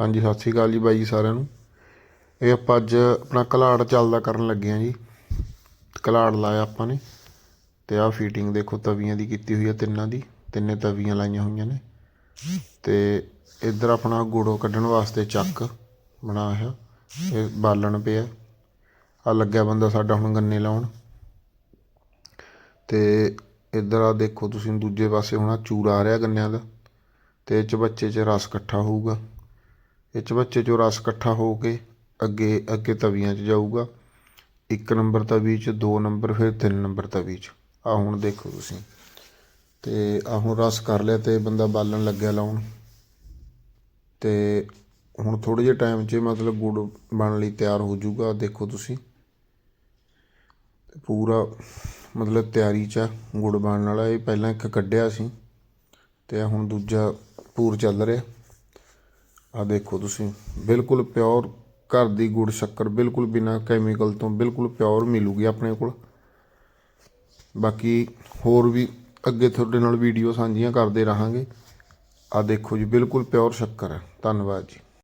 ਹਾਂਜੀ, ਸਤਿ ਸ਼੍ਰੀ ਅਕਾਲ ਜੀ ਬਾਈ ਜੀ ਸਾਰਿਆਂ ਨੂੰ। ਇਹ ਆਪਾਂ ਅੱਜ ਆਪਣਾ ਘਲਾੜ ਚੱਲਦਾ ਕਰਨ ਲੱਗੇ ਆ ਜੀ। ਘਲਾੜ ਲਾਇਆ ਆਪਾਂ ਨੇ ਤੇ ਆਹ ਫੀਟਿੰਗ ਦੇਖੋ ਤਵੀਆਂ ਦੀ ਕੀਤੀ ਹੋਈ ਆ ਤਿੰਨਾਂ ਦੀ। ਤਿੰਨੇ ਤਵੀਆਂ ਲਾਈਆਂ ਹੋਈਆਂ ਨੇ। ਤੇ ਇੱਧਰ ਆਪਣਾ ਗੁੜੋ ਕੱਢਣ ਵਾਸਤੇ ਚੱਕ ਬਣਾ ਹੈ ਇਹ ਬਾਲਣ ਪਿਆ। ਆ ਲੱਗਿਆ ਬੰਦਾ ਸਾਡਾ ਹੁਣ ਗੰਨੇ ਲਾਉਣ। ਤੇ ਇੱਧਰ ਆ ਦੇਖੋ ਤੁਸੀਂ ਦੂਜੇ ਪਾਸੇ ਹੁਣ ਆਹ ਚੂਰਾ ਆ ਰਿਹਾ ਗੰਨਿਆਂ ਦਾ। ਤੇ ਇਹ 'ਚ ਬੱਚੇ 'ਚ ਰਸ ਇਕੱਠਾ ਹੋਊਗਾ। ਇਹ 'ਚ ਬੱਚੇ 'ਚੋਂ ਰਸ ਇਕੱਠਾ ਹੋ ਕੇ ਅੱਗੇ ਅੱਗੇ ਤਵੀਆਂ 'ਚ ਜਾਊਗਾ। ਇੱਕ ਨੰਬਰ ਤਵੀ 'ਚ, ਦੋ ਨੰਬਰ, ਫਿਰ ਤਿੰਨ ਨੰਬਰ ਤਵੀ 'ਚ। ਆ ਹੁਣ ਦੇਖੋ ਤੁਸੀਂ। ਤੇ ਆ ਹੁਣ ਰਸ ਕਰ ਲਿਆ ਤੇ ਬੰਦਾ ਬਾਲਣ ਲੱਗਿਆ ਲਾਉਣ। ਤੇ ਹੁਣ ਥੋੜੇ ਜਿਹੇ ਟਾਈਮ 'ਚ ਮਤਲਬ ਗੁੜ ਬਣਨ ਲਈ ਤਿਆਰ ਹੋ ਜਾਊਗਾ। ਦੇਖੋ ਤੁਸੀਂ। ਪੂਰਾ ਮਤਲਬ ਤਿਆਰੀ 'ਚ ਆ, ਗੁੜ ਬਣਨ ਵਾਲਾ। ਇਹ ਪਹਿਲਾਂ ਇੱਕ ਕੱਢਿਆ ਸੀ। ਤੇ ਹੁਣ ਦੂਜਾ ਪੂਰ ਚੱਲ ਰਿਹਾ। ਆ ਦੇਖੋ ਤੁਸੀਂ, ਬਿਲਕੁਲ ਪਿਓਰ ਘਰ ਦੀ ਗੁੜ ਸ਼ੱਕਰ, ਬਿਲਕੁਲ ਬਿਨਾ ਕੈਮੀਕਲ ਤੋਂ ਬਿਲਕੁਲ ਪਿਓਰ ਮਿਲੂਗੀ ਆਪਣੇ ਕੋਲ। ਬਾਕੀ ਹੋਰ ਵੀ ਅੱਗੇ ਤੁਹਾਡੇ ਨਾਲ ਵੀਡੀਓ ਸਾਂਝੀਆਂ ਕਰਦੇ ਰਹਾਂਗੇ। ਆ ਦੇਖੋ ਜੀ, ਬਿਲਕੁਲ ਪਿਓਰ ਸ਼ੱਕਰ ਹੈ। ਧੰਨਵਾਦ ਜੀ।